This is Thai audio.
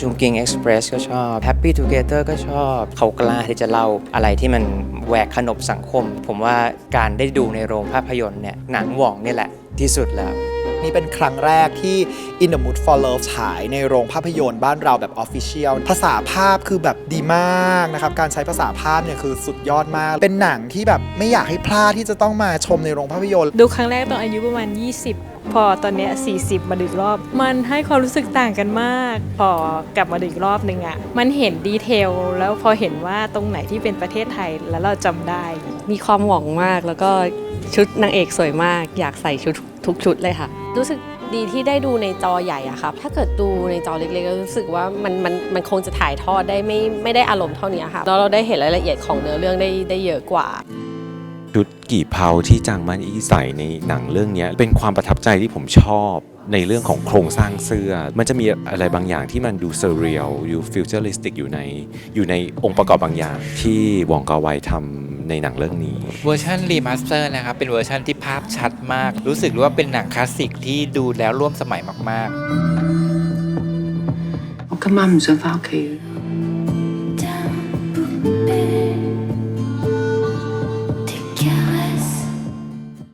จุงกิงเอ็กซ์เพรสก็ชอบ Happy Together ก็ชอบ เขากล้าที่จะเล่าอะไรที่มัน แหวกขนบสังคม ผมว่าการได้ดูในโรงภาพยนตร์เนี่ยหนังหว่องนี่แหละที่สุดแล้ว นี่เป็นครั้งแรกที่ In the Mood for Love ฉายในโรงภาพยนตร์บ้านเราแบบ Official ภาษาภาพคือแบบดีมากนะครับ การใช้ภาษาภาพเนี่ยคือสุดยอดมาก เป็นหนังที่แบบไม่อยากให้พลาดที่จะต้องมาชมในโรงภาพยนตร์ ดูครั้งแรกตอนอายุประมาณ 20 พอตอนเนี้ย40 มาดูอีกรอบ มันให้ความรู้สึกต่างกันมาก พอกลับมาดูอีกรอบนึงอะ่ะมันเห็นดีเทลแล้วพอเห็นว่าตรงไหนที่เป็นประเทศไทยแล้วเราจำได้ มีความหวังมากแล้วก็ชุดนางเอกสวยมาก อยากใส่ชุดทุกชุดเลยค่ะ รู้สึกดีที่ได้ดูในจอใหญ่อะครับ ถ้าเกิดดูในจอเล็กๆก็รู้สึกว่ามันมันมันคงจะถ่ายทอดได้ไม่ไม่ได้อารมณ์เท่านี้ค่ะแล้วเราได้เห็นรายละเอียดของเนื้อเรื่องได้ได้เยอะกว่า ชุดกี่เพาที่จางมันอีใส่ในหนังเรื่องเนี้ยเป็นความประทับใจที่ผมชอบในเรื่องของโครงสร้างเสื้อ มันจะมีอะไรบางอย่างที่มันดูเซเรียลอยู่ฟิวเจอริสติกอยู่ในอยู่ในองค์ประกอบบางอย่างที่วองกาไวทำในหนังเรื่องนี้ เวอร์ชันรีมาสเตอร์นะครับ เป็นเวอร์ชันที่ภาพชัดมาก รู้สึกว่าเป็นหนังคลาสสิกที่ดูแล้วร่วมสมัยมาก ๆ 我今晚唔想翻屋企。